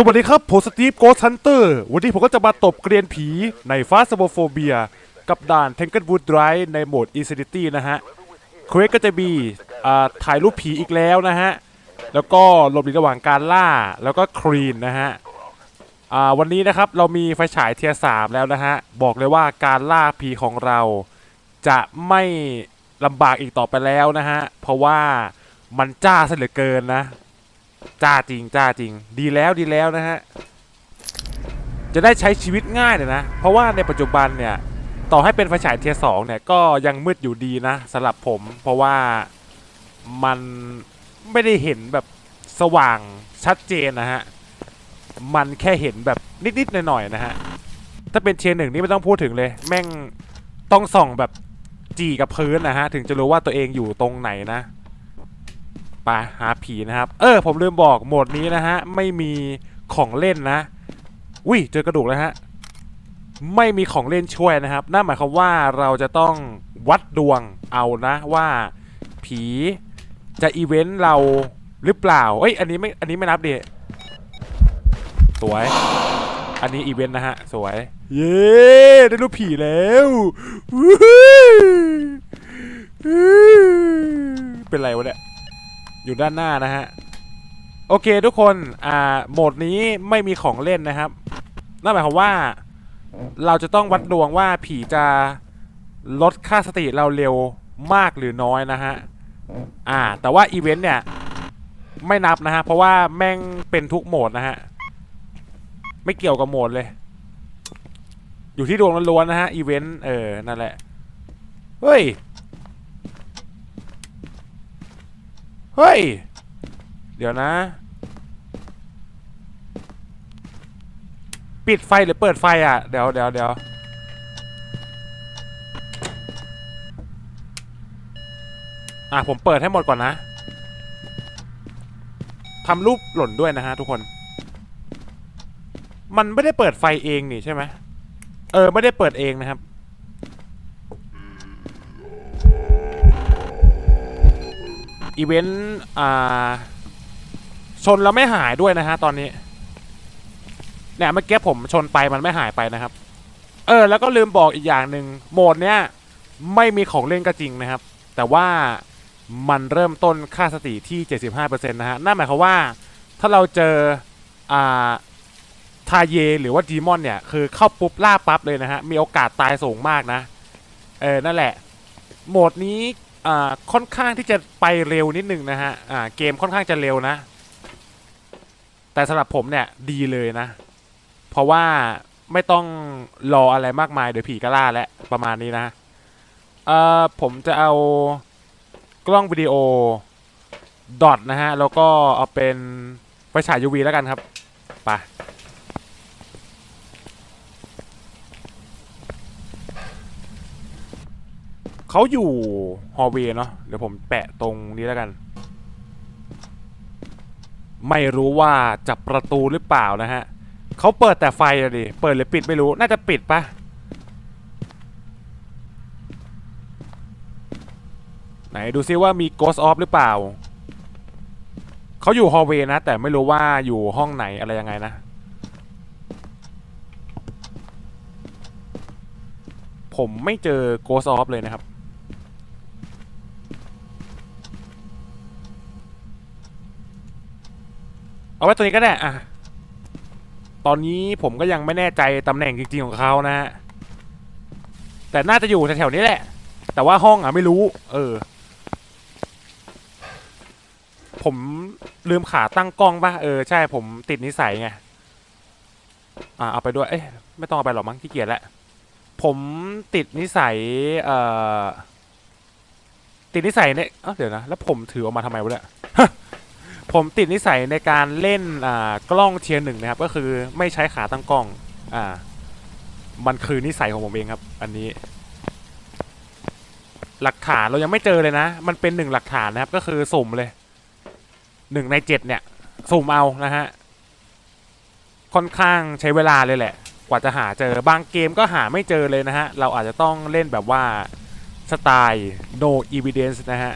สวัสดีครับ ผมสตีฟโกสฮันเตอร์วันนี้ผมก็จะมาตบเกรียนผีในฟาสโบโฟเบีย กับด่านเทงเกิลวูดไดรในโหมด Insanity นะฮะเควสก็จะมีอ่าถ่ายรูปผีอีกแล้วนะฮะ แล้วก็หลบหลีระหว่างการล่าแล้วก็คลีนนะฮะอ่าวันนี้นะครับเรามีไฟฉายเทียร์สามแล้วนะฮะ บอกเลยว่าการล่าผีของเราจะไม่ลำบากอีกต่อไปแล้วนะฮะ เพราะว่ามันจ้าซะเหลือเกินนะ จ้าจริงจ้าจริง ดีแล้วดีแล้วนะฮะ จะได้ใช้ชีวิตง่ายเลยนะ เพราะว่าในปัจจุบันเนี่ย ต่อให้เป็นไฟฉายเทียสองเนี่ยก็ยังมืดอยู่ดีนะสำหรับผม เพราะว่ามันไม่ได้เห็นแบบสว่างชัดเจนนะฮะ มันแค่เห็นแบบนิด ๆ หน่อย ๆ นะฮะ ถ้าเป็นเทียหนึ่งนี่ไม่ต้องพูดถึงเลย แม่งต้องส่องแบบจีกับพื้นนะฮะ ถึงจะรู้ว่าตัวเองอยู่ตรงไหนนะ ไปหาผีนะครับ เออ ผมลืมบอกโหมดนี้นะฮะ ไม่มีของเล่นนะอุ้ยเจอกระดูกแล้วฮะ ไม่มีของเล่นช่วยนะครับ นั่นหมายความว่าเราจะต้องวัดดวงเอานะว่าผีจะอีเวนต์เราหรือเปล่า เอ้ย อันนี้ไม่ อันนี้ไม่นับดิ สวย อันนี้อีเวนต์นะฮะ สวย เย้ ได้รูปผีแล้วเป็นไรวะเนี่ย อยู่ด้านหน้านะฮะ โอเคทุกคน อ่า โหมดนี้ไม่มีของเล่นนะครับ นั่นหมายความว่า เราจะต้องวัดดวงว่าผีจะลดค่าสติเราเร็วมากหรือน้อยนะฮะ อ่า แต่ว่าอีเวนต์เนี่ย ไม่นับนะฮะ เพราะว่าแม่งเป็นทุกโหมดนะฮะ ไม่เกี่ยวกับโหมดเลย อยู่ที่ดวงล้วนๆนะฮะ อีเวนต์ เออ นั่นแหละ เฮ้ย เฮ้ย เดี๋ยวนะ ปิดไฟหรือเปิดไฟอะ เดี๋ยวเดี๋ยวเดี๋ยวอะ ผมเปิดให้หมดก่อนนะทำรูปหล่นด้วยนะฮะทุกคน มันไม่ได้เปิดไฟเองนี่ใช่ไหม เออ ไม่ได้เปิดเองนะครับ อีเวนต์อ่าชนแล้วไม่หายด้วยนะฮะตอนนี้เนี่ยเมื่อกี้ผมชนไปมันไม่หายไปนะครับ เออ แล้วก็ลืมบอกอีกอย่างหนึ่งโหมดเนี้ยไม่มีของเล่นก็จริงนะครับ แต่ว่ามันเริ่มต้นค่าสติที่ 75%นะฮะนั่นหมายความว่าถ้าเราเจออ่าทาเยหรือว่าดีมอนเนี่ย คือเข้าปุ๊บล่าปั๊บเลยนะฮะ มีโอกาสตายสูงมากนะ เออ นั่นแหละ โหมดนี้ อ่าค่อนข้างที่จะไปเร็วนิดนึงนะฮะอ่าเกมค่อนข้างจะเร็วนะ แต่สำหรับผมเนี่ยดีเลยนะ เพราะว่าไม่ต้องรออะไรมากมายเดี๋ยวผีก็ล่าแล้วประมาณนี้นะเอ่อผมจะเอากล้องวิดีโอดอทนะฮะ แล้วก็เอาเป็นไฟฉาย UV แล้วกันครับไป เขาอยู่ฮอลเวย์เนาะเดี๋ยวผมแปะตรงนี้แล้วกัน ไม่รู้ว่าจับประตูหรือเปล่านะฮะเขาเปิดแต่ไฟอะดิเปิดหรือปิดไม่รู้น่าจะปิดปะไหนดูซิว่ามี Ghost Off หรือเปล่า เขาอยู่ฮอลเวย์นะ แต่ไม่รู้ว่าอยู่ห้องไหนอะไรยังไงนะ ผมไม่เจอ Ghost Off เลยนะครับ เอาไว้ตัวนี้ก็ได้อะตอนนี้ผมก็ยังไม่แน่ใจตำแหน่งจริงๆของเขานะฮะแต่น่าจะอยู่แถวๆนี้แหละ แต่ว่าห้องอะไม่รู้ เออ ผมลืมขาตั้งกล้องป่ะเออใช่ผมติดนิสัยไงอ่าเอาไปด้วยเอ้ยไม่ต้องเอาไปหรอกมั้งขี้เกียจแล้วผมติดนิสัยเอ่อติดนิสัยเนี่ยเอ้าเดี๋ยวนะแล้วผมถือออกมาทำไมวะเนี่ย ผมติดนิสัยในการเล่นอ่ากล้องเทียร์หนึ่งนะครับ ก็คือไม่ใช้ขาตั้งกล้องอ่ามันคือนิสัยของผมเองครับ อันนี้ หลักฐานเรายังไม่เจอเลยนะ มันเป็นหนึ่งหลักฐานนะครับ ก็คือสุ่มเลยหนึ่งในเจ็ดเนี่ย สุ่มเอานะฮะค่อนข้างใช้เวลาเลยแหละ กว่าจะหาเจอบางเกมก็หาไม่เจอเลยนะฮะ เราอาจจะต้องเล่นแบบว่าสไตล์ no evidence นะฮะ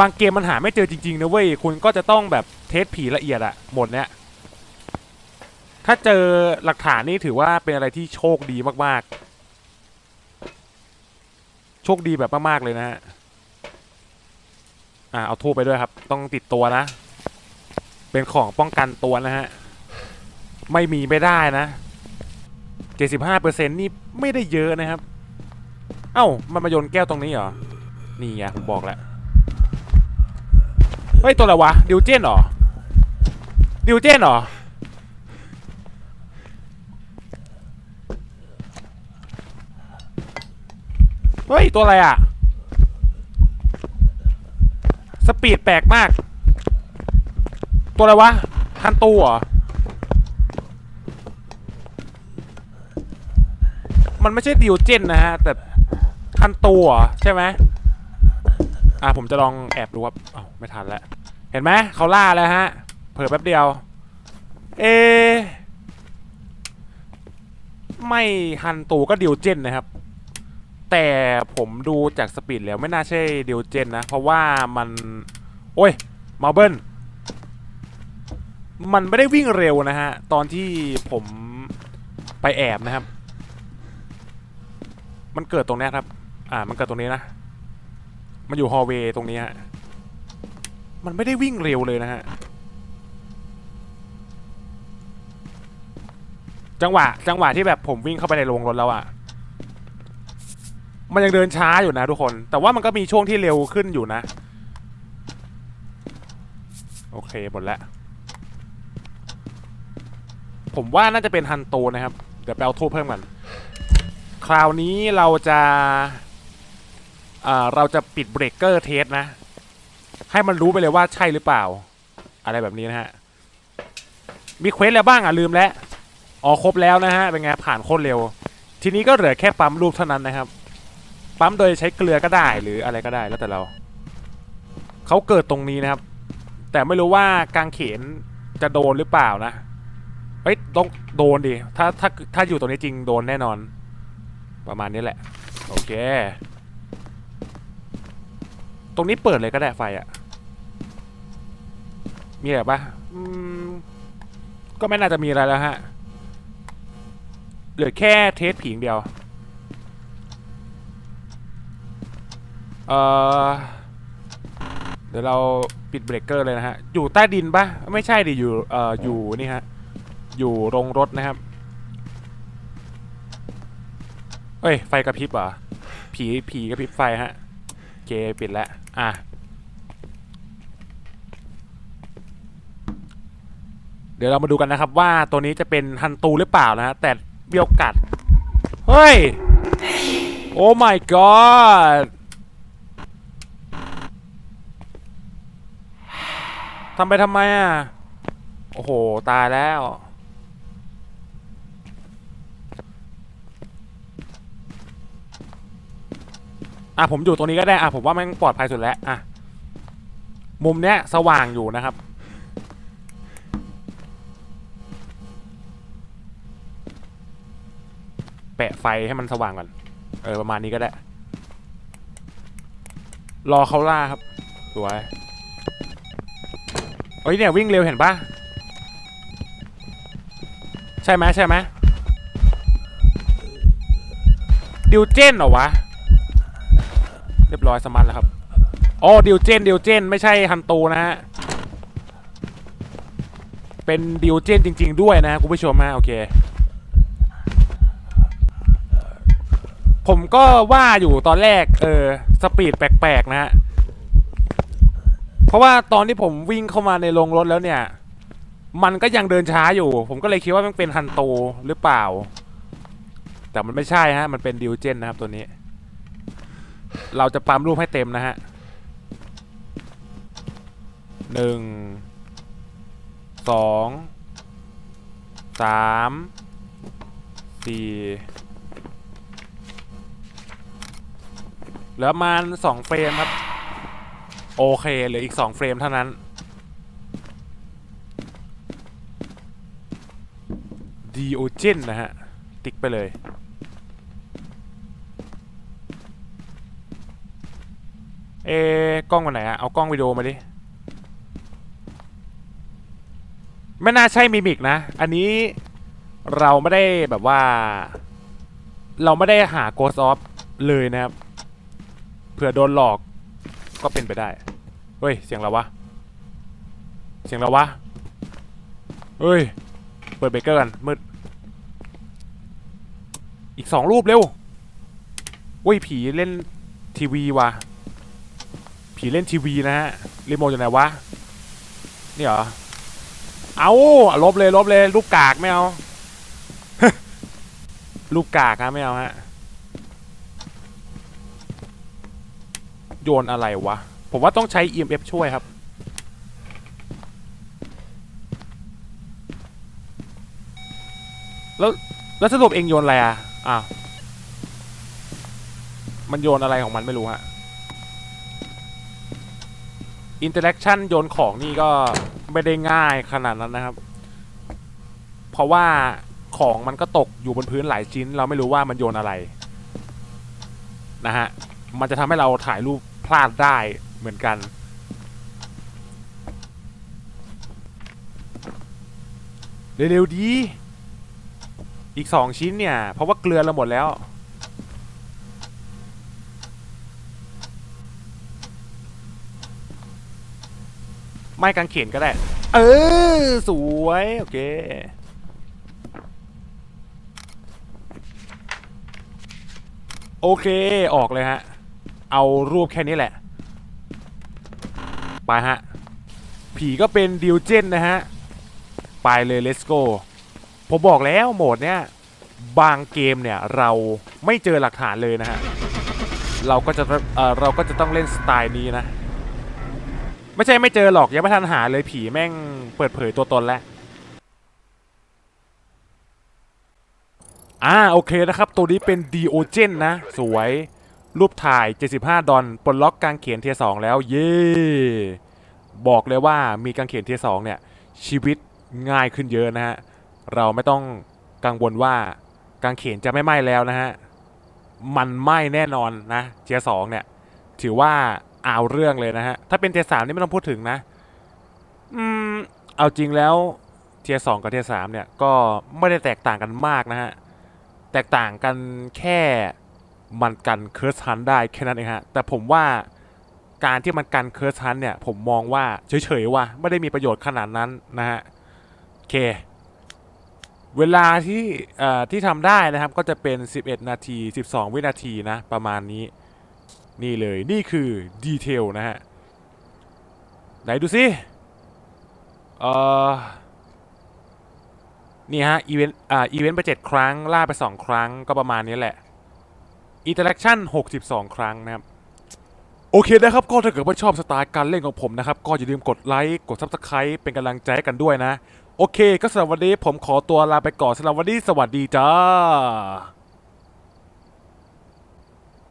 บางเกมมันหาไม่เจอจริงๆนะเว้ยคุณก็จะต้องแบบเทสผีละเอียดอะหมดเนี้ยถ้าเจอหลักฐานนี่ถือว่าเป็นอะไรที่โชคดีมากๆ โชคดีแบบมากๆเลยนะฮะอ่าเอาทูบไปด้วยครับ ต้องติดตัวนะ เป็นของป้องกันตัวนะฮะ ไม่มีไม่ได้นะ75%นี่ไม่ได้เยอะนะครับ เอ้ามันมาโยนแก้วตรงนี้เหรอ นี่ไงผมบอกแล้ว ฮ้ย ตัวอะไรวะ ดิวเจนเหรอ ดิวเจนเหรอ เฮ้ย ตัวอะไรอะ สปีดแปลกมาก ตัวอะไรวะ ฮันตูเหรอ มันไม่ใช่ดิวเจนนะฮะ แต่ฮันตูเหรอ ใช่ไหมอะผมจะลองแอบดูว่าอ้าวไม่ทันแล้ว ห็นไหมเขาล่าแล้วฮะ เผลอแป๊บเดียว เอ ไม่ฮันตูก็ดิวเจนนะครับ แต่ผมดูจากสปีดแล้วไม่น่าใช่ดิวเจนนะ เพราะว่ามัน โอ้ยมาเบิลมันไม่ได้วิ่งเร็วนะฮะ ตอนที่ผมไปแอบนะครับ มันเกิดตรงนี้ครับ อ่า มันเกิดตรงนี้นะ มันอยู่ฮอลเวย์ตรงนี้ฮะ มันไม่ได้วิ่งเร็วเลยนะฮะ จังหวะ จังหวะที่แบบผมวิ่งเข้าไปในโรงรถแล้วอะมันยังเดินช้าอยู่นะทุกคน แต่ว่ามันก็มีช่วงที่เร็วขึ้นอยู่นะ โอเคหมดแล้ว ผมว่าน่าจะเป็นฮันโตนะครับ เดี๋ยวไปเอาทูบเพิ่มกัน คราวนี้เราจะอ่าเราจะปิดเบรกเกอร์เทสนะ ให้มันรู้ไปเลยว่าใช่หรือเปล่า อะไรแบบนี้นะฮะ มีเควสแล้วบ้างอะลืมแล้วอ๋อครบแล้วนะฮะเป็นไงผ่านโคตรเร็ว ทีนี้ก็เหลือแค่ปั๊มรูปเท่านั้นนะครับ ปั๊มโดยใช้เกลือก็ได้หรืออะไรก็ได้แล้วแต่เรา เขาเกิดตรงนี้นะครับ แต่ไม่รู้ว่ากางเขนจะโดนหรือเปล่านะเฮ้ยต้องโดนดิถ้าถ้าถ้าอยู่ตรงนี้จริงโดนแน่นอน ประมาณนี้แหละ โอเค ตรงนี้เปิดเลยก็ได้ไฟอะ่ะ มีอะไรปะก็ไม่น่าจะมีอะไรแล้วฮะ เหลือแค่เทสผีงเดียว เอ่อเดี๋ยวเราปิดเบรกเกอร์เลยนะฮะ อยู่ใต้ดินปะไม่ใช่ดิ อยู่ เอ่อ อยู่นี่ฮะ อยู่โรงรถนะครับ เอ้ย ไฟกระพริบเหรอ ผี ผีกระพริบไฟฮะเคปิดแล้ว อะเดี๋ยวเรามาดูกันนะครับว่าตัวนี้จะเป็นฮันตูหรือเปล่านะฮะแต่เบี้ยวกัด เฮ้ย โอ้ my god ทำไปทำไมอะ โอ้โห ตายแล้ว อะผมอยู่ตรงนี้ก็ได้อะผมว่าม่งปลอดภัยสุดแล้วอะมุมเนี้ยสว่างอยู่นะครับ แปะไฟให้มันสว่างก่อนเออประมาณนี้ก็ได้ รอเขาล่าครับสวยเฮ้ยเนี่ยวิ่งเร็วเห็นปะใช่ไหมใช่ไหมดิวเจนเหรอวะ เรียบร้อยสมันแล้วครับอ๋อดิวเจนดิวเจนไม่ใช่ฮันตูนะฮะเป็นดิวเจนจริง ๆ ด้วยนะคุณผู้ชมฮะโอเค ผมก็ว่าอยู่ตอนแรก เออ สปีดแปลก ๆ นะฮะ เพราะว่าตอนที่ผมวิ่งเข้ามาในโรงรถแล้วเนี่ย มันก็ยังเดินช้าอยู่ ผมก็เลยคิดว่ามันเป็นฮันโตหรือเปล่า แต่มันไม่ใช่ฮะ มันเป็นดิวเจนนะครับตัวนี้ เราจะปั๊มรูปให้เต็มนะฮะหนึ่งสองสามสี่เหลือมาสองเฟรมครับ โอเคเหลืออีกสองเฟรมเท่านั้น ดีโอเจนนะฮะ ติ๊กไปเลย เอะกล้องมาไหนอะเอากล้องวิดีโอมาดิ ไม่น่าใช่มิมิกนะ อันนี้เราไม่ได้แบบว่า เราไม่ได้หา Ghost of เลยนะครับ เผื่อโดนหลอกก็เป็นไปได้ เฮ้ย เสียงเราวะ เสียงเราวะ เฮ้ย เปิดเบรกเกอร์กันมืด อีกสองรูปเร็วเว้ยผีเล่นทีวีว่ะ ผีเล่นทีวีนะฮะรีโมทอยู่ไหนวะ นี่เหรอ เอาลบเลยลบเลยรูปกากไม่เอารูปกากฮะไม่เอาฮะ โยนอะไรวะ ผมว่าต้องใช้ EMF ช่วยครับ แล้วแล้วสรุปเองโยนอะไรอะ อ้าว มันโยนอะไรของมันไม่รู้ฮะ อินเตอร์แอคชั่นโยนของนี่ก็ไม่ได้ง่ายขนาดนั้นนะครับ เพราะว่าของมันก็ตกอยู่บนพื้นหลายชิ้น เราไม่รู้ว่ามันโยนอะไรนะฮะ มันจะทำให้เราถ่ายรูปพลาดได้เหมือนกัน เร็วๆดี อีกสองชิ้นเนี่ย เพราะว่าเกลือเราหมดแล้ว ม่กางเขนก็ได้ เออ สวย โอเคโอเค ออกเลยฮะ เอารูปแค่นี้แหละ ไปฮะ ผีก็เป็นดิวเจนนะฮะ ไปเลย let's go ผมบอกแล้วโหมดเนี้ย บางเกมเนี่ย เราไม่เจอหลักฐานเลยนะฮะ เราก็จะเอ่อเราก็จะต้องเล่นสไตล์นี้นะ ไม่ใช่ไม่เจอหรอกยังไม่ทันหาเลยผีแม่งเปิดเผยตัวตนแล้วอ่าโอเคนะครับ ตัวนี้เป็นดีโอเจนนะ สวยรูปถ่าย 75 ดอลปลดล็อกกางเขนเทียสองแล้ว เย่บอกเลยว่ามีกางเขนเทียสองเนี่ย ชีวิตง่ายขึ้นเยอะนะฮะ เราไม่ต้องกังวลว่ากางเขนจะไม่ไหม้แล้วนะฮะ มันไหม้แน่นอนนะ เทียสองเนี่ย ถือว่า เอาเรื่องเลยนะฮะ ถ้าเป็นเทียสามนี่ไม่ต้องพูดถึงนะ อืม เอาจริงแล้วเทียสองกับเทียสามเนี่ยก็ไม่ได้แตกต่างกันมากนะฮะ แตกต่างกันแค่มันกันเคิร์สฮันได้แค่นั้นเองฮะ แต่ผมว่าการที่มันกันเคิร์สฮันเนี่ย ผมมองว่าเฉยๆว่าไม่ได้มีประโยชน์ขนาดนั้นนะฮะโอเค เวลาที่ที่ทำได้นะครับก็จะเป็น 11 นาที 12 วินาทีนะประมาณนี้ นี่เลยนี่คือดีเทลนะฮะ ไหนดูสิเออนี่ฮะ อีเวนต์อ่าอีเวนต์ไป7ครั้ง ล่าไป2ครั้งก็ประมาณนี้แหละอินเตอร์แอคชั่น62 ครั้งนะครับโอเคนะครับ ก็ถ้าเกิดว่าชอบสไตล์การเล่นของผมนะครับ ก็อย่าลืมกดไลค์ กด Subscribe เป็นกำลังใจให้กันด้วยนะ โอเค ก็สำหรับวันนี้ผมขอตัวลาไปก่อนสำหรับวันนี้สวัสดีจ้า